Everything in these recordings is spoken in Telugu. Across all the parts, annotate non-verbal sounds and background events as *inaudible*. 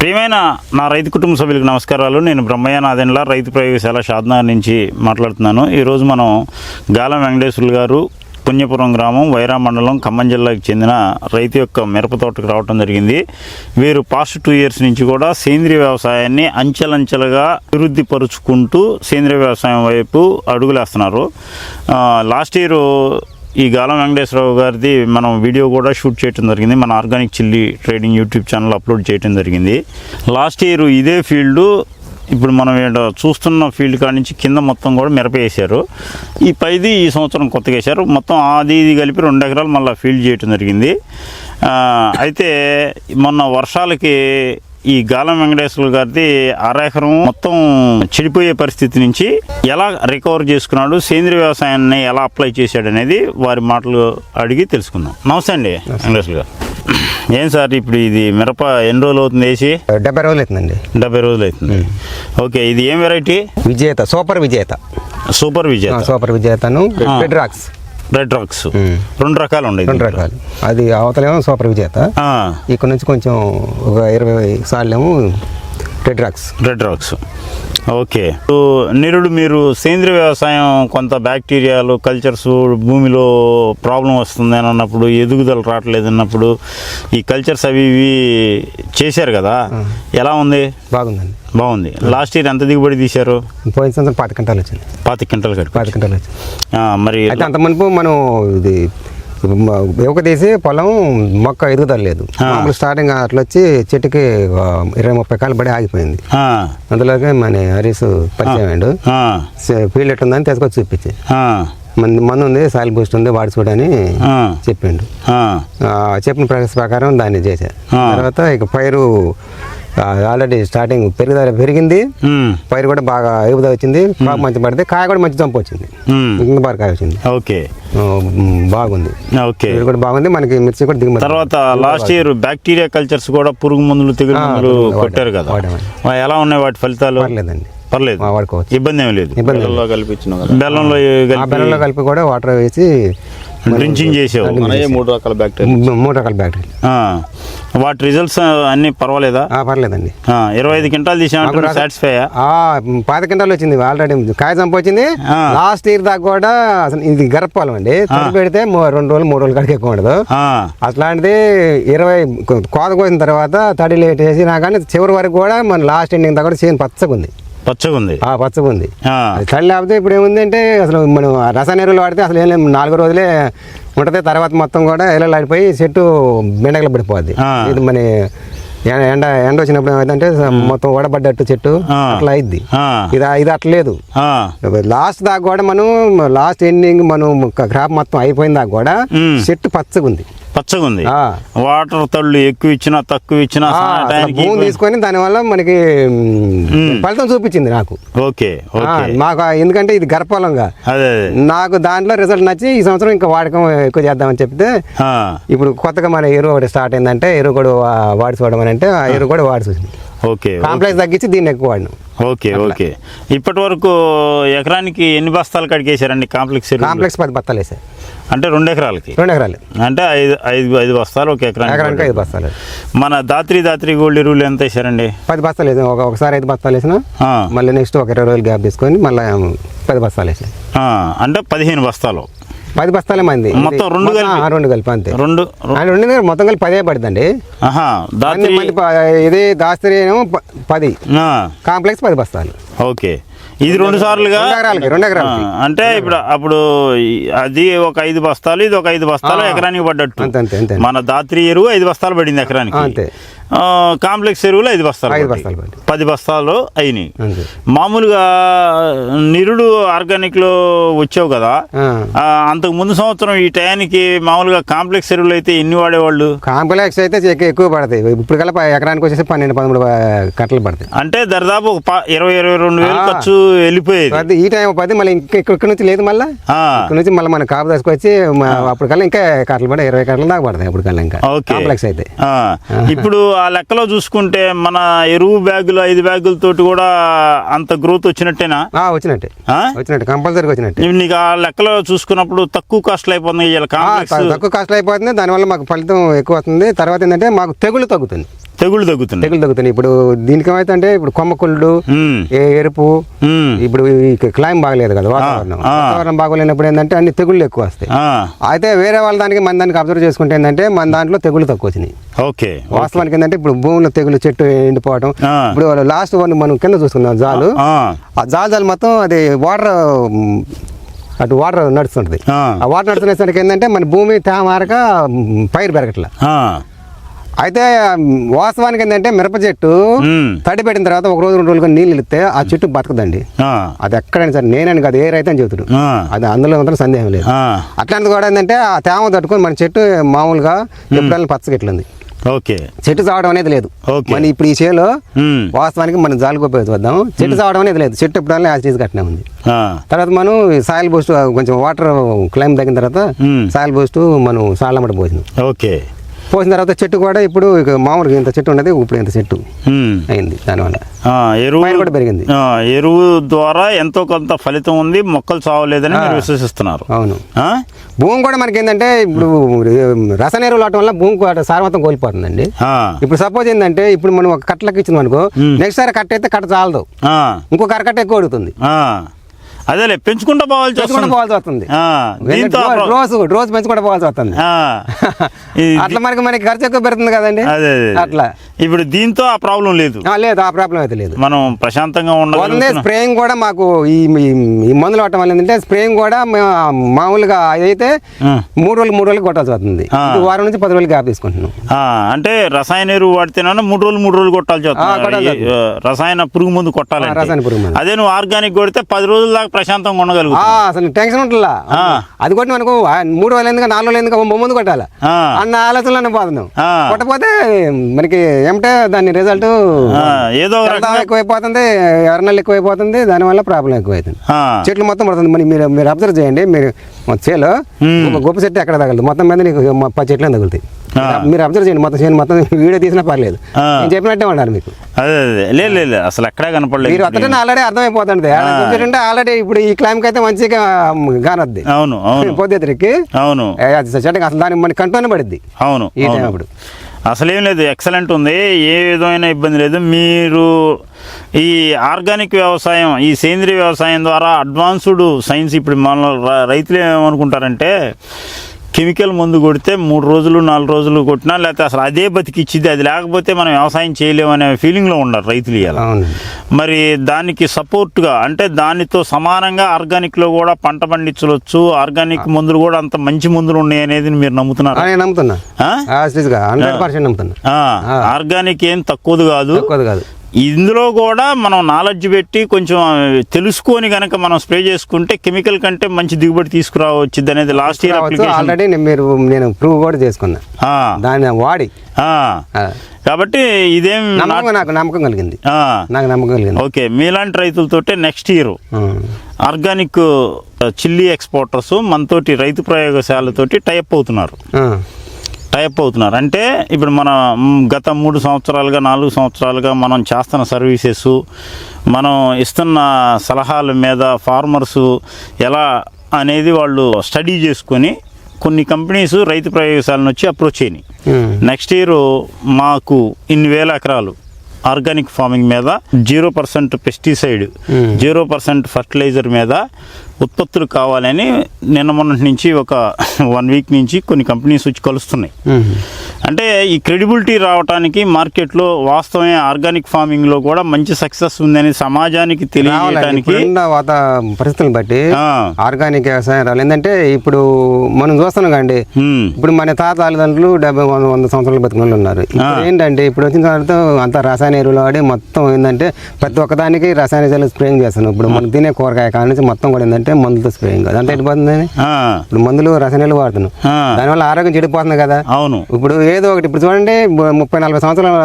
ప్రియమైన నా రైతు కుటుంబ సభ్యులకు నమస్కారాలు. నేను బ్రహ్మయ్య నాదెండ్ల రైతు ప్రయోగశాల షాద్నగర్ నుంచి మాట్లాడుతున్నాను. ఈరోజు మనం గాలం వెంకటేశ్వర్లు గారు పుణ్యపురం గ్రామం వైరా మండలం ఖమ్మం జిల్లాకు చెందిన రైతు యొక్క మిరప తోటకు రావడం జరిగింది. వీరు పాస్ట్ టూ ఇయర్స్ నుంచి కూడా సేంద్రియ వ్యవసాయాన్ని అంచెలంచెలుగా అభివృద్ధి పరుచుకుంటూ సేంద్రియ వ్యవసాయం వైపు అడుగులేస్తున్నారు. లాస్ట్ ఇయర్ ఈ గాలం వెంకటేశ్వరరావు గారిది మనం వీడియో కూడా షూట్ చేయడం జరిగింది. మన organic chilli trading YouTube channel upload చేయడం జరిగింది. లాస్ట్ ఇయర్ ఇదే ఫీల్డ్ ఇప్పుడు మనం ఈడ చూస్తున్న ఫీల్డ్ కాడ నుంచి కింద మొత్తం కూడా మిరప వేశారు ఈ పైది ఈ సంవత్సరం కొత్తగా వేశారు. మొత్తం అది ఇది కలిపి రెండు ఎకరాలు మళ్ళీ ఫీల్డ్ చేయడం జరిగింది. అయితే మొన్న వర్షాలకి ఈ గాలం వెంకటేశ్వర గారిది అరెకరం మొత్తం చెడిపోయే పరిస్థితి నుంచి ఎలా రికవర్ చేసుకున్నాడు సేంద్రియ వ్యవసాయాన్ని ఎలా అప్లై చేశాడు అనేది వారి మాటలు అడిగి తెలుసుకుందాం. నమస్తే అండి వెంకటేశ్వర గారు. ఏం సార్ ఇప్పుడు ఇది మిరప ఎన్ని రోజులు అవుతుంది వేసి? డెబ్బై రోజులు అవుతుందండి. డెబ్బై రోజులు అవుతుంది. ఓకే ఇది ఏం వెరైటీ? విజేత సూపర్ విజేత. సూపర్ విజయ్ ఆ, సూపర్ విజేతను ఆ. రెడ్ రాక్స్ రెడ్ రకాలు ఉన్నాయి రెండు రకాలు. అది అవతలేమో సూపర్ విజేత. ఇక్కడ నుంచి కొంచెం ఒక ఇరవై సార్లేమో red rocks red rocks okay. So, నిరుడు మీరు సేంద్రియ వ్యవసాయం కొంత బ్యాక్టీరియాలు కల్చర్స్ భూమిలో ప్రాబ్లం వస్తుంది అని అన్నప్పుడు ఎదుగుదల రావట్లేదు అన్నప్పుడు ఈ కల్చర్స్ అవి ఇవి చేశారు కదా? ఎలా ఉంది? బాగుందండి. బాగుంది. లాస్ట్ ఇయర్ ఎంత దిగుబడి తీశారు? పోయిన సంవత్సరం పాతి గంటలు వచ్చింది. పాతి క్వింటల్ కట్టి పాతి గంటలు వచ్చింది. మరి అయితే అంత మనం ఇది యువక తీసి పొలం మొక్క ఎదుగుదల లేదు. మామూలు స్టార్టింగ్ అట్లా వచ్చి చెట్టుకి ఇరవై ముప్పై కాలు పడి ఆగిపోయింది. అందులోకి మన హరీస్ పరిచయం అయ్యాడు. ఫీల్డ్ ఎట్లుందని తీసుకొచ్చి చూపించి. మంది మందు ఉంది సాయిల్ బూస్ట్ ఉంది వాడి చూడని ఆ, చెప్పిండు. చెప్పిన ప్రకారం దాన్ని చేశారు. తర్వాత ఇక పైరు ఆల్రెడీ స్టార్టింగ్ పెరుగుదల పెరిగింది. పైరు కూడా బాగా ఎగుదల వచ్చింది. కాపు మంచి పడితే కాయ కూడా మంచి చంపు వచ్చింది. ఇంత బాగా కాయ వచ్చింది. ఓకే. బాగుంది. ఓకే. ఇది కూడా బాగుంది. మనకి మిర్చి కూడా దిగుమతి తర్వాత లాస్ట్ ఇయర్ బ్యాక్టీరియా కల్చర్స్ కూడా పురుగు మందులు తెగులు మందులు కొట్టారు కదా. ఎలా ఉన్నాయి వాటి ఫలితాలు? పర్లేదండి. పర్లేదు. వాడుకోవచ్చు. ఇబ్బంది ఏమి లేదు. ఇబ్బంది లేదు. బెల్లంలో ఆ బెల్లంలో కలిపి కూడా వాటర్ వేసి డ్రించింగ్ చేసావు మూడు రకాల బ్యాక్టీరియా మూడు రకాల బ్యాక్టీరియా ఆ, వాటి రిజల్ట్స్ అన్ని పర్వాలేదా? ఆ, పర్లేదండి. ఆ, ఇరవై ఐదు క్వింటాలు తీసామంటే. సాటిస్ఫై ఆ? పాత కింటాలు వచ్చింది ఆల్రెడీ కాయ చంపు వచ్చింది ఆ. లాస్ట్ ఇయర్ దాకా కూడా అసలు ఇది గర్భపాలం అండి పెడితే రెండు రోజులు మూడు రోజులు కడికి ఎక్కువ ఉండదు. అట్లాంటిది ఇరవై కోత కోసిన తర్వాత తడి లేట్ వేసినా కానీ చివరి వరకు కూడా మన లాస్ట్ ఎండింగ్ దాకా కూడా చేను పచ్చగా ఉంది పచ్చగా ఉంది ఆ పచ్చగా ఉంది తడి లేకపోతే ఇప్పుడు ఏముంది అంటే అసలు మనం రసాయన ఎరువులు వాడితే అసలు ఏం నాలుగు రోజులే ఉంటుంది తర్వాత మొత్తం కూడా ఎలలు ఆడిపోయి చెట్టు బెండగలు పడిపోద్ది. ఇది మన ఎండ ఎండ వచ్చినప్పుడు ఏమైందంటే మొత్తం వడబడ్డట్టు చెట్టు. అట్లా అయింది. ఇది ఇది అట్లా లేదు. ఆ, లాస్ట్ దాకా కూడా మనం లాస్ట్ ఎండింగ్ మనం క్రాప్ మొత్తం అయిపోయిన దాకా కూడా. చెట్టు పచ్చగా ఉంది పచ్చగా ఉంది. వాటర్ తళ్ళు ఎక్కువ ఇచ్చినా తక్కువ ఇచ్చినా భూమి తీసుకొని దానివల్ల మనకి ఫలితం చూపించింది నాకు. ఓకే మాకు ఎందుకంటే ఇది గర్భఫలంగా. నాకు దాంట్లో రిజల్ట్ నచ్చి ఈ సంవత్సరం ఇంకా వాడకం ఎక్కువ చేద్దామని చెప్తే ఇప్పుడు కొత్తగా మన ఎరువు ఒకటి స్టార్ట్ అయిందంటే ఎరువు కూడా వాడి చూడడం అని అంటే ఆ ఎరువు కూడా వాడి చూసింది. ఓకే కాంప్లెక్స్ తగ్గించి దీన్ని ఎక్కువ వాడినాం. Okay okay. ఇప్పటి వరకు ఎకరానికి ఎన్ని బస్తాలు కడిగేశారండి కాంప్లెక్స్? కాంప్లెక్స్ పది బత్తాలు వేసాయి అంటే రెండు ఎకరాలకి? రెండు ఎకరాలు. అంటే ఐదు ఐదు ఐదు బస్తాలు ఒక ఎకరానికి ఎకరానికి ఐదు బస్తాలు. మన దాత్రి దాత్రి గోల్డ్ ఎరువులు ఎంత వేసారండి పది బస్తాలు వేసాం. ఒక ఒకసారి ఐదు బస్తాలు వేసినా మళ్ళీ నెక్స్ట్ ఒక ఇరవై రోజులు గ్యాప్ తీసుకొని మళ్ళీ పది బస్తాలు వేసాయి ఆ, అంటే పదిహేను బస్తాలు. పది బస్తాలే మంది. మొత్తం రెండు కలిపి? రెండు కలిపి అంతే. రెండు రెండు మొత్తం కలిపి పదే పడుతుందండి. ఇది దాస్త్రి ఏమో పది. కాంప్లెక్స్ పది బస్తాలు. ఓకే. ఇది రెండు సార్లుగా రెండు అంటే ఇప్పుడు అప్పుడు అది ఒక ఐదు బస్తాలు ఇది ఒక ఐదు బస్తాలు. ఎకరానికి పడ్డట్టు మన దాత్రి ఎరువు ఐదు బస్తాలు పడింది ఎకరానికి అంతే. కాంప్లెక్స్ ఎరువులు ఐదు బస్తాలు ఐదు. బస్తాలు. పది బస్తాలు అయినాయి. మామూలుగా నిరుడు ఆర్గానిక్లో వచ్చావు కదా అంతకు ముందు సంవత్సరం ఈ టయానికి మామూలుగా కాంప్లెక్స్ ఎరువులు అయితే ఎన్ని వాడేవాళ్ళు? కాంప్లెక్స్ అయితే ఎక్కువ పడతాయి. ఇప్పుడు కల్లా ఎకరానికి వచ్చేసి పన్నెండు పదమూడు కట్టలు పడతాయి. అంటే దరిదాపు ఒక ఇరవై ఇరవై రెండు వేలు. ఖర్చు వెళ్ళిపోయేది. ఈ టైం పది మళ్ళీ ఇంకా ఇక్కడ నుంచి లేదు మళ్ళీ? ఇక్కడ నుంచి మళ్ళీ మన కాపు తీసుకొచ్చి అప్పుడు కల్లా ఇంకా కట్టలు పడి ఇరవై కట్టలు దాకా పడతాయి అప్పుడు కల్లా ఇంకా కాంప్లెక్స్ అయితే. ఇప్పుడు ఆ లెక్కలో చూసుకుంటే మన ఎరువు బ్యాగులు ఐదు బ్యాగులతోటి కూడా అంత గ్రోత్ వచ్చినట్టేనా? వచ్చినట్టే? వచ్చినట్టు కంపల్సరీగా వచ్చినట్టే. నీకు ఆ లెక్కలో చూసుకున్నప్పుడు తక్కువ కాస్ట్లు అయిపోతుంది తక్కువ కాస్ట్ అయిపోతుంది దానివల్ల మాకు ఫలితం ఎక్కువ వస్తుంది. తర్వాత ఏంటంటే మాకు తెగులు తగ్గుతుంది. తెగుళ్ళు తగ్గుతున్నాయి. తెగులు తగ్గుతున్నాయి. ఇప్పుడు దీనికి ఏమైతే అంటే ఇప్పుడు కొమ్మ కుళ్ళు ఉమ్, ఏ ఎరుపు ఇప్పుడు క్లైమ్ బాగలేదు కదా వాతావరణం. వాతావరణం బాగోలేనప్పుడు ఏంటంటే అన్ని తెగుళ్ళు ఎక్కువ వస్తాయి. అయితే వేరే వాళ్ళ దానికి మన దానికి అబ్జర్వ్ చేసుకుంటే ఏంటంటే మన దాంట్లో తెగులు తక్కువ వచ్చినాయి. ఓకే వాస్తవానికి ఏంటంటే ఇప్పుడు భూమిలో తెగులు చెట్టు ఎండిపోవడం. ఇప్పుడు లాస్ట్ వన్ మనం కింద చూసుకున్నాం జాలు. ఆ, జాలు జాలు మొత్తం అది వాటర్ అటు వాటర్ నడుస్తుంటుంది. ఆ. వాటర్ నడుస్తునేసరికి ఏంటంటే మన భూమి తేమారక పైరు పెరగట్ల. అయితే వాస్తవానికి ఏంటంటే మిరప చెట్టు తడి పెట్టిన తర్వాత ఒక రోజు రెండు రోజులు నీళ్ళు ఇస్తే ఆ చెట్టు బతకదండి. ఆ, అది ఎక్కడైనా సరే నేనని కాదు ఏ రైతు అని చెబుతాడు. ఆ, అది అందులో మాత్రం సందేహం లేదు. ఆ, అట్లాంటిది కూడా ఏంటంటే ఆ తేమ తట్టుకొని మన చెట్టు మామూలుగా ఎప్పుడైనా పచ్చగెట్లుంది ఓకే. చెట్టు చావడం అనేది లేదు. మన ఇప్పుడు ఈ చేలో వాస్తవానికి మనం జాలి గొప్ప చూద్దాం చెట్టు చావడం అనేది లేదు. చెట్టు ఎప్పుడైనా యాజ్ కట్టినా ఉంది ఆ, తర్వాత మనం సాయిల్ బూస్ట్ కొంచెం వాటర్ క్లైమ్ తగ్గిన తర్వాత సాయిల్ బూస్ట్ మనం సాలమ్మట పోసినాం. ఓకే. పోసిన తర్వాత చెట్టు కూడా ఇప్పుడు మామూలుగా ఇంత చెట్టు ఉన్నది ఇప్పుడు ఇంత చెట్టు అయింది దానివల్ల. ఎరువు కూడా పెరిగింది. ఎరువు ద్వారా ఎంతో కొంత ఫలితం ఉంది మొక్కలు చావలేదని విశ్వసిస్తున్నారు. అవును? భూమి కూడా మనకి ఏంటంటే ఇప్పుడు రసాయన ఎరువులు వాడటం వల్ల భూమి కూడా సారవంతం కోల్పోతుందండి. ఇప్పుడు సపోజ్ ఏంటంటే ఇప్పుడు మనం ఒక కట్టలకు ఇచ్చింది అనుకో నెక్స్ట్ సారి కట్ట అయితే కట్ట చాలదు. ఇంకొక అరకట్ట ఎక్కువ అడుగుతుంది. అదేలే పెంచుకుంటూ పోవాల్సి పెంచుకుంటూ వస్తుంది. పోవాల్సి వస్తుంది. దీంతో రోజు రోజు పెంచుకుంటూ పోవాల్సి వస్తుంది. *laughs* అట్లా మనకి మనకి ఖర్చు ఎక్కువ పెడుతుంది కదండి. అదే. అట్లా. ఇప్పుడు దీంతో ఆ ప్రాబ్లం లేదు. లేదు ఆ ప్రాబ్లం అయితే లేదు. మనం ప్రశాంతంగా ఉండగలుగుతున్నాం. స్ప్రేయింగ్ కూడా మాకు ఈ మందులు వాడటం వల్ల ఏంటంటే స్ప్రేయింగ్ కూడా మామూలుగా అయితే. మూడు రోజులు మూడు రోజులు కొట్టాల్సి వస్తుంది. వారం నుంచి పది రోజులు గ్యాప్ తీసుకుంటున్నాం. అంటే రసాయన ఎరువు వాడితేనన్నా మూడు రోజులు మూడు రోజులు కొట్టాల్సి వస్తుంది. రసాయన పురుగు మందు కొట్టాలి రసాయన పురుగు. అదే నువ్వు ఆర్గానిక్ కొడితే పది రోజుల దాకా ప్రశాంతంగా ఉండగలుగుతావు ఆ, అసలు టెన్షన్ ఉంటుందా. అది కొట్టి మనకు మూడు వేలు ఎందుకు నాలుగు వేలు ఎందుకు ముందు కొట్టాలి. అన్న ఆలోచనలోనే పోతున్నాం. కొట్టపోతే మనకి ఏమిటే దాని రిజల్ట్ ఏదో ఎక్కువైపోతుంది ఎర్రనల్లు ఎక్కువైపోతుంది దానివల్ల ప్రాబ్లం ఎక్కువైతుంది. చెట్లు మొత్తం పడుతుంది. మరి మీరు మీరు అబ్జర్వ్ చేయండి మీరు చేలో గొప్ప చెట్టు ఎక్కడ తగలదు? మొత్తం మీద నీకు చెట్లు తగులుతాయి. మీరు అబ్జర్వ్ చేయండి మొత్తం చేయండి మొత్తం వీడియో తీసినా పర్లేదు. నేను చెప్పినట్టే ఉండాలి మీకు. అదే అదే లేదు లేదు. అసలు ఎక్కడే కనపడలేదు మీరు అతనే ఆల్రెడీ అర్థమైపోతుంది అంటే ఆల్రెడీ ఇప్పుడు ఈ క్లైమ్కి అయితే మంచిగా కానొద్ది అవును అవును. *laughs* పొద్దుతిరికి అవును. అసలు దానికి మన కంట్లోనే పడిద్ది. అవును ఈ టైం. అప్పుడు. అసలేం లేదు ఎక్సలెంట్ ఉంది. ఏ విధమైన ఇబ్బంది లేదు. మీరు ఈ ఆర్గానిక్ వ్యవసాయం ఈ సేంద్రియ వ్యవసాయం ద్వారా అడ్వాన్స్డ్ సైన్స్ ఇప్పుడు మన రైతులు ఏమనుకుంటారంటే కెమికల్ మందు కొడితే మూడు రోజులు నాలుగు రోజులు కొట్టినా లేకపోతే అసలు అదే బతికిచ్చిద్ది అది లేకపోతే మనం వ్యవసాయం చేయలేము అనే ఫీలింగ్లో ఉన్నారు రైతులు అవును మరి దానికి సపోర్ట్గా అంటే దానితో సమానంగా ఆర్గానిక్లో కూడా పంట పండించవచ్చు. ఆర్గానిక్ మందులు కూడా అంత మంచి మందులు ఉన్నాయి అనేది మీరు నమ్ముతున్నారు? నమ్ముతున్నా. ఆర్గానిక్ ఏం తక్కువది కాదు. తక్కువది కాదు. ఇందులో కూడా మనం నాలెడ్జ్ పెట్టి కొంచెం తెలుసుకొని గనక మనం స్ప్రే చేసుకుంటే కెమికల్ కంటే మంచి దిగుబడి తీసుకురావచ్చుది అనేది లాస్ట్ ఇయర్ ఆల్రెడీ మీరు నేను ప్రూవ్ కూడా చేసుకున్నా. దాన్ని వాడి. కాబట్టి ఇదేం నాకు నమ్మకం కలిగింది. నాకు నమ్మకం కలిగింది. ఓకే మీలాంటి రైతులతోటే next year. Organic chilli exporters మనతోటి రైతు ప్రయోగశాలతోటి టైప్ అవుతున్నారు. టైప్ అవుతున్నారు అంటే ఇప్పుడు మన గత మూడు సంవత్సరాలుగా నాలుగు సంవత్సరాలుగా మనం చేస్తున్న సర్వీసెస్ మనం ఇస్తున్న సలహాల మీద ఫార్మర్స్ ఎలా అనేది వాళ్ళు స్టడీ చేసుకొని కొన్ని కంపెనీస్ రైతు ప్రయోగశాలను వచ్చి అప్రోచ్ అయినాయి. నెక్స్ట్ ఇయర్ మాకు ఇన్ని వేల ఎకరాలు ఆర్గానిక్ ఫార్మింగ్ మీద zero percent pesticide. Zero percent fertiliser మీద ఉత్పత్తులు కావాలని నిన్న మొన్నటి నుంచి ఒక వన్ వీక్ నుంచి కొన్ని కంపెనీస్ వచ్చి కలుస్తున్నాయి. అంటే ఈ క్రెడిబిలిటీ రావడానికి మార్కెట్లో వాస్తవమే ఆర్గానిక్ ఫార్మింగ్లో కూడా మంచి సక్సెస్ ఉందని సమాజానికి వాత పరిస్థితులను బట్టి ఆర్గానిక్ వ్యవసాయం రావాలి. ఏంటంటే ఇప్పుడు మనం చూస్తున్నాం కండి ఇప్పుడు మన తాత తల్లిదండ్రులు డెబ్బై వంద వంద సంవత్సరాలు బతికిన వాళ్ళు ఉన్నారు ఇప్పుడు ఏంటంటే ఇప్పుడు వచ్చిన తర్వాత అంత రసాయన ఎరువులు వాడి మొత్తం ఏంటంటే ప్రతి ఒక్కదానికి రసాయన ఎరువులు స్ప్రేయింగ్ చేస్తున్నాం. ఇప్పుడు మనం తినే కూరగాయ కాడ నుంచి మొత్తం కూడా ఏంటంటే మందులతో స్ప్రేయింగ్ అదంతా ఎట్టిపోతుంది ఆ, ఇప్పుడు మందులు రసాయన ఎరువులు వాడుతున్నాం దానివల్ల ఆరోగ్యం చెడిపోతుంది కదా. అవును. ఇప్పుడు ఏదో ఒకటి ఇప్పుడు చూడండి ముప్పై నలభై సంవత్సరాలు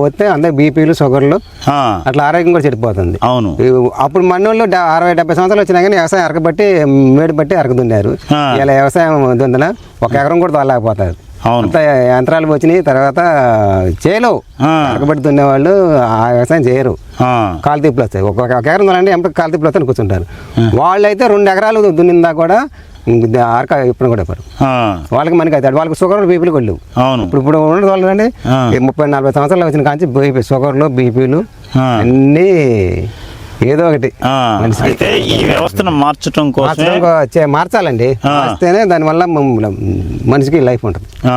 వస్తే అందరు బీపీలు షుగర్లు అట్లా ఆరోగ్యం కూడా చెడిపోతుంది. అవును. అప్పుడు మనోళ్ళు డ- అరవై డెబ్బై సంవత్సరాలు వచ్చినా కానీ వ్యవసాయం అరకబట్టి మేడు బట్టి అరకదున్నారు. ఇలా వ్యవసాయం దుందన ఒక ఎకరం కూడా తోలేకపోతారు అవును అంత యంత్రాలు వచ్చినాయి తర్వాత చేయలేవు. ఆ, అరకబట్టి దున్నేవాళ్ళు ఆ వ్యవసాయం చేయరు. కాలు తిప్పులు వస్తాయి. ఒక ఎకరం తోలండి ఎంప కాలు తిప్పులు వస్తాయి కూర్చుంటారు. వాళ్ళు అయితే రెండు ఎకరాలు దున్నిందా కూడా ఆర్క ఇప్పుడు కూడా ఆ, వాళ్ళకి మనకి అది వాళ్ళకి షుగర్ బీపీలు కొళ్ళు అవును. ఇప్పుడు ఇప్పుడు ఉన్న వాళ్ళు అండి. ముప్పై నలభై సంవత్సరాలు వచ్చిన కాంచి బీపీ షుగర్లు బీపీలు. అన్నీ ఏదో ఒకటి. అయితే ఈ వ్యవస్థను మార్చడం కోసమే మార్చడం కో- చే- మార్చాలండి. మార్చితేనే దానివల్ల మనిషికి లైఫ్ ఉంటుంది.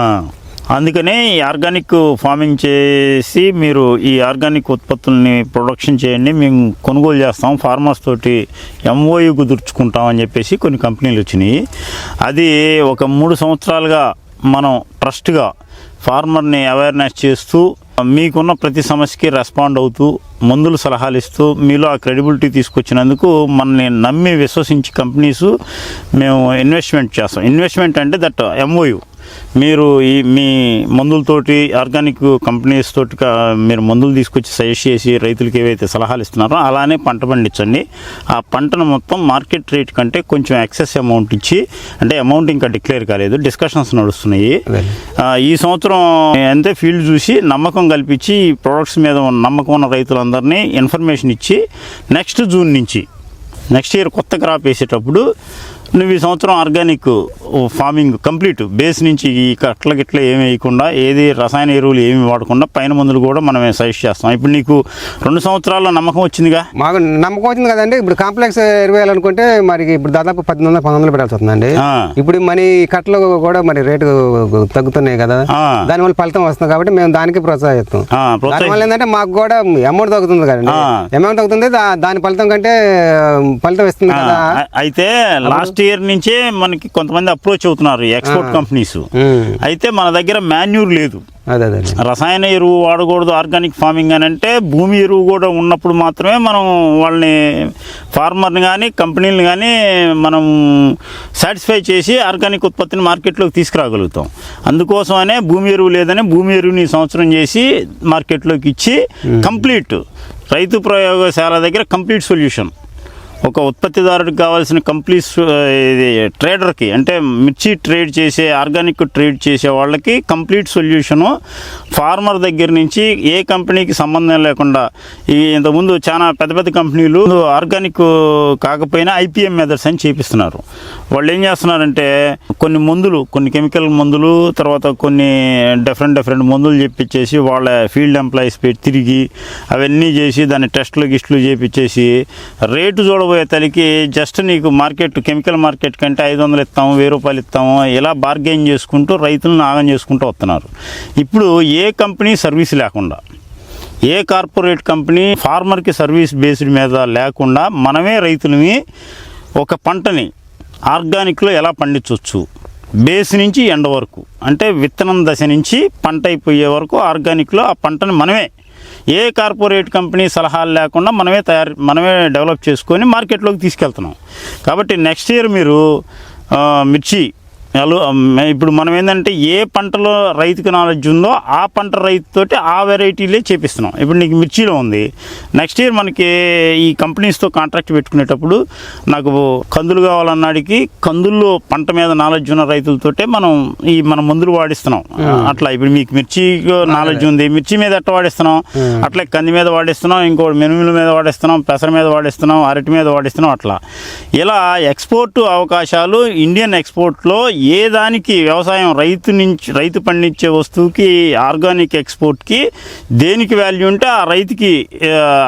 అందుకనే ఈ ఆర్గానిక్ ఫార్మింగ్ చేసి మీరు ఈ ఆర్గానిక్ ఉత్పత్తుల్ని ప్రొడక్షన్ చేయండి మేము కొనుగోలు చేస్తాం ఫార్మర్స్ తోటి ఎంఓయు కుదుర్చుకుంటాం అని చెప్పేసి కొన్ని కంపెనీలు వచ్చినాయి. అది ఒక మూడు సంవత్సరాలుగా మనం ట్రస్ట్గా ఫార్మర్ని అవేర్నెస్ చేస్తూ మీకున్న ప్రతి సమస్యకి రెస్పాండ్ అవుతూ మందులు సలహాలు ఇస్తూ మీలో ఆ క్రెడిబిలిటీ తీసుకొచ్చినందుకు మనల్ని నమ్మి విశ్వసించి కంపెనీస్ మేము ఇన్వెస్ట్మెంట్ చేస్తాం. ఇన్వెస్ట్మెంట్ అంటే దట్ ఎంఓయు మీరు ఈ మీ మందులతోటి ఆర్గానిక్ కంపెనీస్ తోటి మీరు మందులు తీసుకొచ్చి సజెస్ట్ చేసి రైతులకు ఏవైతే సలహాలు ఇస్తున్నారో అలానే పంట పండించండి. ఆ పంటను మొత్తం మార్కెట్ రేట్ కంటే కొంచెం ఎక్సెస్ అమౌంట్ ఇచ్చి అంటే అమౌంట్ ఇంకా డిక్లేర్ కాలేదు డిస్కషన్స్ నడుస్తున్నాయి. ఈ సంవత్సరం అంతే ఫీల్డ్ చూసి నమ్మకం కల్పించి ఈ ప్రొడక్ట్స్ మీద ఉన్న నమ్మకం ఉన్న రైతులందరినీ ఇన్ఫర్మేషన్ ఇచ్చి నెక్స్ట్ జూన్ నుంచి నెక్స్ట్ ఇయర్ కొత్త క్రాప్ వేసేటప్పుడు నువ్వు ఈ సంవత్సరం ఆర్గానిక్ ఫార్మింగ్ కంప్లీట్. బేస్ నుంచి ఈ కట్ల గిట్ల ఏమి వేయకుండా ఏది రసాయన ఎరువులు ఏమి వాడకుండా పైన మందులు కూడా మనం సజెస్ట్ చేస్తాం. ఇప్పుడు నీకు రెండు సంవత్సరాల్లో నమ్మకం వచ్చిందిగా? మాకు నమ్మకం వచ్చింది కదండి. ఇప్పుడు కాంప్లెక్స్ అనుకుంటే మరి ఇప్పుడు దాదాపు పద్దెనిమిది వందలు పంతొమ్మిది వందలు పెట్టాల్సి వస్తుందండి. ఇప్పుడు మరి కట్టలు కూడా మరి రేటు తగ్గుతున్నాయి కదా. దానివల్ల ఫలితం వస్తుంది కాబట్టి మేము దానికి ప్రోత్సహిస్తాం. దానివల్ల ఏంటంటే మాకు కూడా అమౌంట్ తగ్గుతుంది కదండి. అమౌంట్ తగ్గుతుంది దాని ఫలితం కంటే ఫలితం ఇస్తుంది కదా. అయితే లాస్ట్ ఇయర్ నుంచే మనకి కొంతమంది అప్రోచ్ అవుతున్నారు ఎక్స్పోర్ట్ కంపెనీస్. అయితే మన దగ్గర మాన్యూర్ లేదు. రసాయన ఎరువు వాడకూడదు ఆర్గానిక్ ఫార్మింగ్ అని అంటే భూమి ఎరువు కూడా ఉన్నప్పుడు మాత్రమే మనం వాళ్ళని ఫార్మర్ని కానీ కంపెనీని కానీ మనం సాటిస్ఫై చేసి ఆర్గానిక్ ఉత్పత్తిని మార్కెట్లోకి తీసుకురాగలుగుతాం. అందుకోసమనే భూమి ఎరువు లేదని భూమి ఎరువుని సంవత్సరం చేసి మార్కెట్లోకి ఇచ్చి కంప్లీట్ రైతు ప్రయోగశాల దగ్గర కంప్లీట్ సొల్యూషన్ ఒక ఉత్పత్తిదారుడికి కావాల్సిన కంప్లీట్ ఇది ట్రేడర్కి అంటే మిర్చి ట్రేడ్ చేసే ఆర్గానిక్ ట్రేడ్ చేసే వాళ్ళకి కంప్లీట్ సొల్యూషను ఫార్మర్ దగ్గర నుంచి ఏ కంపెనీకి సంబంధం లేకుండా ఈ ఇంతకుముందు చాలా పెద్ద పెద్ద కంపెనీలు ఆర్గానిక్ కాకపోయినా ఐపీఎం మెథడ్స్ అని చేపిస్తున్నారు. వాళ్ళు ఏం చేస్తున్నారంటే కొన్ని మందులు కొన్ని కెమికల్ మందులు తర్వాత కొన్ని డిఫరెంట్ డిఫరెంట్ మందులు చెప్పించేసి వాళ్ళ ఫీల్డ్ ఎంప్లాయీస్ పెట్టి తిరిగి అవన్నీ చేసి దాన్ని టెస్టులు గిస్టులు చేపించేసి రేటు పోయే తలికి జస్ట్ నీకు మార్కెట్ కెమికల్ మార్కెట్ కంటే ఐదు వందలు ఇస్తాము వెయ్యి రూపాయలు ఇస్తాము ఇలా బార్గెయిన్ చేసుకుంటూ రైతులను ఆగం చేసుకుంటూ వస్తున్నారు. ఇప్పుడు ఏ కంపెనీ సర్వీస్ లేకుండా ఏ కార్పొరేట్ కంపెనీ ఫార్మర్కి సర్వీస్ బేస్డ్ మీద లేకుండా మనమే రైతులని ఒక పంటని ఆర్గానిక్లో ఎలా పండించవచ్చు బేస్ నుంచి ఎండ వరకు అంటే విత్తనం దశ నుంచి పంట అయిపోయే వరకు ఆర్గానిక్లో ఆ పంటని మనమే ఏ కార్పొరేట్ కంపెనీ సలహాలు లేకుండా మనమే తయారు మనమే డెవలప్ చేసుకొని మార్కెట్లోకి తీసుకెళ్తున్నాం. కాబట్టి నెక్స్ట్ ఇయర్ మీరు మిర్చి ఇప్పుడు మనం ఏంటంటే ఏ పంటలో రైతుకి నాలెడ్జ్ ఉందో ఆ పంట రైతుతోటి ఆ వెరైటీలే చేపిస్తున్నాం. ఇప్పుడు నీకు మిర్చిలో ఉంది. నెక్స్ట్ ఇయర్ మనకి ఈ కంపెనీస్తో కాంట్రాక్ట్ పెట్టుకునేటప్పుడు నాకు కందులు కావాలన్నాడికి కందుల్లో పంట మీద నాలెడ్జ్ ఉన్న రైతులతోటే మనం ఈ మన మందులు వాడిస్తున్నాం. అట్లా ఇప్పుడు మీకు మిర్చి నాలెడ్జ్ ఉంది. మిర్చి మీద ఎట్లా వాడిస్తున్నాం? అట్లా కంది మీద వాడిస్తున్నాం. ఇంకోటి మెనుముల మీద వాడిస్తున్నాం. పెసర మీద వాడిస్తున్నాం. అరటి మీద వాడిస్తున్నాం. అట్లా. ఇలా ఎక్స్పోర్ట్ అవకాశాలు ఇండియన్ ఎక్స్పోర్ట్లో ఏ దానికి వ్యవసాయం రైతు నుంచి రైతు పండించే వస్తువుకి ఆర్గానిక్ ఎక్స్పోర్ట్కి దేనికి వాల్యూ ఉంటే ఆ రైతుకి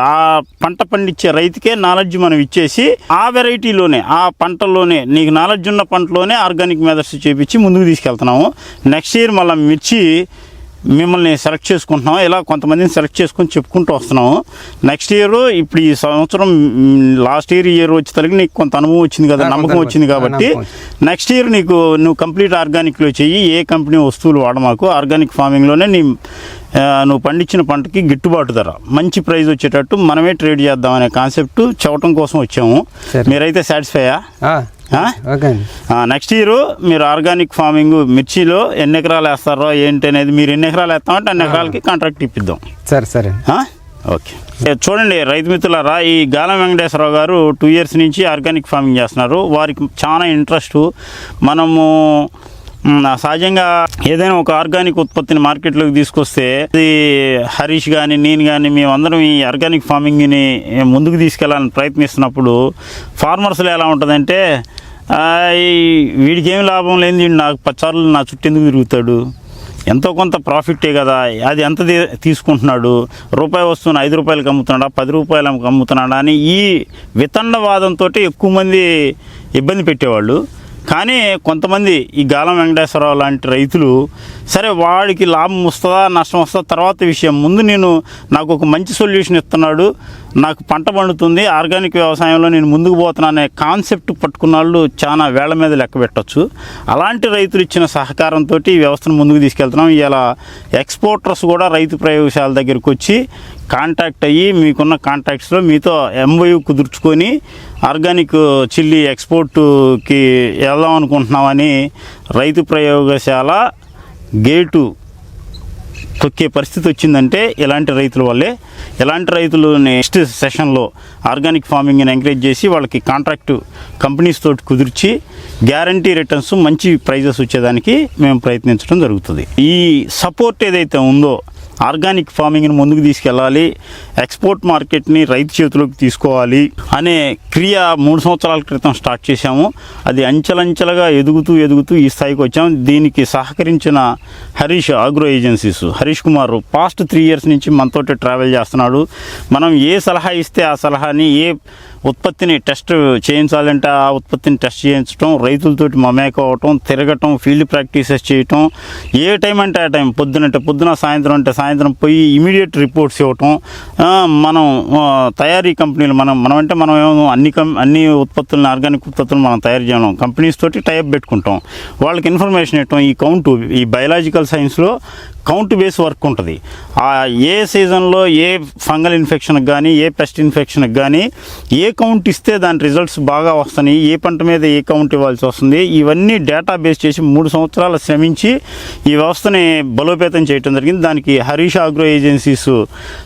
ఆ, పంట పండించే రైతుకే నాలెడ్జ్ మనం ఇచ్చేసి ఆ వెరైటీలోనే ఆ పంటలోనే నీకు నాలెడ్జ్ ఉన్న పంటలోనే ఆర్గానిక్ మెథడ్స్ చేపించి ముందుకు తీసుకెళ్తున్నాము. నెక్స్ట్ ఇయర్ మళ్ళీ మిర్చి మిమ్మల్ని సెలెక్ట్ చేసుకుంటున్నాం ఇలా కొంతమందిని సెలెక్ట్ చేసుకొని చెప్పుకుంటూ వస్తున్నాము. నెక్స్ట్ ఇయర్ ఇప్పుడు ఈ సంవత్సరం లాస్ట్ ఇయర్ ఇయర్ వచ్చే తలకి నీకు కొంత అనుభవం వచ్చింది కదా నమ్మకం వచ్చింది. కాబట్టి నెక్స్ట్ ఇయర్ నీకు నువ్వు కంప్లీట్ ఆర్గానిక్లో చెయ్యి. ఏ కంపెనీ వస్తువులు వాడమాకు? ఆర్గానిక్ ఫార్మింగ్లోనే నీ నువ్వు పండించిన పంటకి గిట్టుబాటు ధర. మంచి ప్రైస్ వచ్చేటట్టు మనమే ట్రేడ్ చేద్దాం అనే కాన్సెప్ట్ చెప్పడం కోసం వచ్చాము. మీరైతే సాటిస్ఫైయా నెక్స్ట్ ఇయర్ మీరు ఆర్గానిక్ ఫార్మింగ్ మిర్చిలో ఎన్ని ఎకరాలు వేస్తారో ఏంటి అనేది మీరు ఎన్ని ఎకరాలు వేస్తామంటే అన్ని ఎకరాలకి కాంట్రాక్ట్ ఇప్పిద్దాం. సరే సరే? ఓకే. చూడండి రైతు మిత్రులారా ఈ గాలం వెంకటేశ్వరరావు గారు టూ ఇయర్స్ నుంచి ఆర్గానిక్ ఫార్మింగ్ చేస్తున్నారు. వారికి చాలా ఇంట్రెస్ట్ మనము సహజంగా ఏదైనా ఒక ఆర్గానిక్ ఉత్పత్తిని మార్కెట్లోకి తీసుకొస్తే అది హరీష్ కానీ నేను కానీ మేమందరం ఈ ఆర్గానిక్ ఫార్మింగ్ని ముందుకు తీసుకెళ్ళాలని ప్రయత్నిస్తున్నప్పుడు ఫార్మర్స్లో ఎలా ఉంటుందంటే వీడికి ఏం లాభం లేని నాకు పచ్చారులు నా చుట్టూ ఎందుకు తిరుగుతాడు? ఎంతో కొంత ప్రాఫిటే కదా అది ఎంత తీ- తీసుకుంటున్నాడు? రూపాయి వస్తువుని ఐదు రూపాయలకి అమ్ముతున్నాడా పది రూపాయలకు అమ్ముతున్నాడా అని ఈ వితండవాదంతో ఎక్కువ మంది ఇబ్బంది పెట్టేవాళ్ళు. కానీ కొంతమంది ఈ గాలం వెంకటేశ్వరరావు లాంటి రైతులు సరే వాడికి లాభం వస్తుందా నష్టం వస్తుందా తర్వాత విషయం. ముందు నేను నాకు ఒక మంచి సొల్యూషన్ ఇస్తున్నాడు. నాకు పంట పండుతుంది. ఆర్గానిక్ వ్యవసాయంలో నేను ముందుకు పోతున్నా అనే కాన్సెప్ట్ పట్టుకున్న వాళ్ళు చాలా వేళ్ళ మీద లెక్క పెట్టచ్చు. అలాంటి రైతులు ఇచ్చిన సహకారంతో ఈ వ్యవస్థను ముందుకు తీసుకెళ్తున్నాం. ఇలా ఎక్స్పోర్టర్స్ కూడా రైతు ప్రయోగశాల దగ్గరికి వచ్చి కాంటాక్ట్ అయ్యి మీకున్న కాంటాక్ట్స్లో మీతో ఎంఓయూ కుదుర్చుకొని ఆర్గానిక్ చిల్లీ ఎక్స్పోర్ట్కి వెళ్దాం అనుకుంటున్నామని రైతు ప్రయోగశాల గేటు తొక్కే పరిస్థితి వచ్చిందంటే ఇలాంటి రైతుల వల్లే. ఇలాంటి రైతులు నెక్స్ట్ సెషన్లో ఆర్గానిక్ ఫార్మింగ్ని ఎంకరేజ్ చేసి వాళ్ళకి కాంట్రాక్టు కంపెనీస్ తోటి కుదిర్చి గ్యారంటీ రిటర్న్స్ మంచి ప్రైజెస్ వచ్చేదానికి మేము ప్రయత్నించడం జరుగుతుంది. ఈ సపోర్ట్ ఏదైతే ఉందో ఆర్గానిక్ ఫార్మింగ్ని ముందుకు తీసుకెళ్ళాలి ఎక్స్పోర్ట్ మార్కెట్ని రైతు చేతిలోకి తీసుకోవాలి అనే క్రియ మూడు సంవత్సరాల క్రితం స్టార్ట్ చేశాము. అది అంచెలంచెలుగా ఎదుగుతూ ఎదుగుతూ ఈ స్థాయికి వచ్చాము దీనికి సహకరించిన Harish agro agencies Harish Kumar past three years నుంచి మనతోటి ట్రావెల్ చేస్తున్నాడు. మనం ఏ సలహా ఇస్తే ఆ సలహాని ఏ ఉత్పత్తిని టెస్ట్ చేయించాలంటే. ఆ ఉత్పత్తిని టెస్ట్ చేయించడం రైతులతోటి మమేకం అవటం తిరగటం ఫీల్డ్ ప్రాక్టీసెస్ చేయటం. ఏ టైం అంటే ఆ టైం. పొద్దునంటే పొద్దున సాయంత్రం అంటే సాయంత్రం పోయి ఇమీడియట్ రిపోర్ట్స్ ఇవ్వటం. మనం తయారీ కంపెనీలు మనం మనం అంటే మనం ఏమో అన్ని కం అన్ని ఉత్పత్తులను ఆర్గానిక్ ఉత్పత్తులను మనం తయారు చేయడం కంపెనీస్ తోటి టైప్ పెట్టుకుంటాం. వాళ్ళకి ఇన్ఫర్మేషన్ ఇవ్వటం ఈ కౌంటు ఈ బయలాజికల్ సైన్స్లో కౌంట్ బేస్ వర్క్ ఉంటుంది. ఆ ఏ సీజన్లో ఏ ఫంగల్ ఇన్ఫెక్షన్కి కానీ ఏ పెస్ట్ ఇన్ఫెక్షన్కి కానీ ఏ కౌంట్ ఇస్తే దాని రిజల్ట్స్ బాగా వస్తున్నాయి. ఏ పంట మీద ఏ కౌంట్ ఇవ్వాల్సి వస్తుంది? ఇవన్నీ డేటా బేస్ చేసి మూడు సంవత్సరాలు శ్రమించి ఈ వ్యవస్థని బలోపేతం చేయడం జరిగింది. దానికి హరీష్ ఆగ్రో ఏజెన్సీస్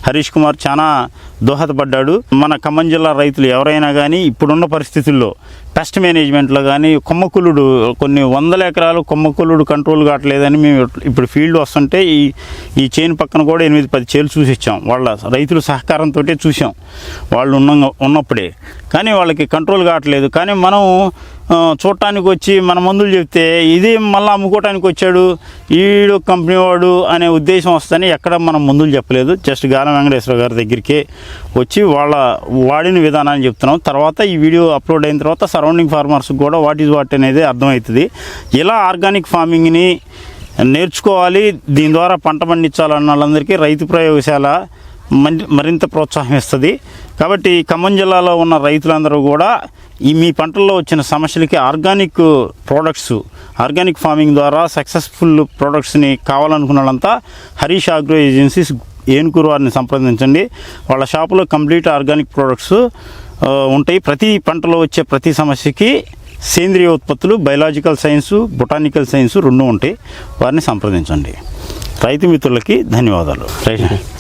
హరీష్ కుమార్ చాలా దోహదపడ్డాడు. మన ఖమ్మం జిల్లా రైతులు ఎవరైనా కానీ ఇప్పుడున్న పరిస్థితుల్లో పెస్ట్ మేనేజ్మెంట్లో కానీ కొమ్మకులుడు కొన్ని వందల ఎకరాలు కొమ్మకులుడు కంట్రోల్ కావట్లేదని మేము ఇప్పుడు ఫీల్డ్ వస్తుంటే ఈ ఈ చైన్ పక్కన కూడా ఎనిమిది పది చేలు చూసి ఇచ్చాం వాళ్ళ రైతుల సహకారంతో చూసాం వాళ్ళు ఉన్న ఉన్నప్పుడే. కానీ వాళ్ళకి కంట్రోల్ కావట్లేదు. కానీ మనం చూడటానికి వచ్చి మన మందులు చెప్తే ఇది మళ్ళీ అమ్ముకోవటానికి వచ్చాడు ఈడు కంపెనీ వాడు అనే ఉద్దేశం వస్తేనే ఎక్కడ మనం మందులు చెప్పలేదు. జస్ట్ గాలం వెంకటేశ్వర గారి దగ్గరికి వచ్చి వాళ్ళ వాడిన విధానాన్ని చెప్తున్నాం. తర్వాత ఈ వీడియో అప్లోడ్ అయిన తర్వాత సరౌండింగ్ ఫార్మర్స్కి కూడా వాట్ ఈజ్ వాట్ అనేది అర్థమవుతుంది. ఇలా ఆర్గానిక్ ఫార్మింగ్ని నేర్చుకోవాలి దీని ద్వారా పంట పండించాలన్న వాళ్ళందరికీ రైతు ప్రయోగశాల మన్- మరింత ప్రోత్సాహం ఇస్తుంది. కాబట్టి ఖమ్మం జిల్లాలో ఉన్న రైతులందరూ కూడా ఈ మీ పంటల్లో వచ్చిన సమస్యలకి ఆర్గానిక్ ప్రోడక్ట్స్ ఆర్గానిక్ ఫార్మింగ్ ద్వారా సక్సెస్ఫుల్ ప్రోడక్ట్స్ని కావాలనుకున్న వాళ్ళంతా హరీష్ ఆగ్రో ఏజెన్సీస్ ఏనుకూరు వారిని సంప్రదించండి. వాళ్ళ షాపులో కంప్లీట్ ఆర్గానిక్ ప్రోడక్ట్స్ ఉంటాయి. ప్రతి పంటలో వచ్చే ప్రతి సమస్యకి సేంద్రియ ఉత్పత్తులు బయలాజికల్ సైన్సు బొటానికల్ సైన్సు రెండు ఉంటాయి. వారిని సంప్రదించండి. రైతు మిత్రులకి ధన్యవాదాలు. రైట్.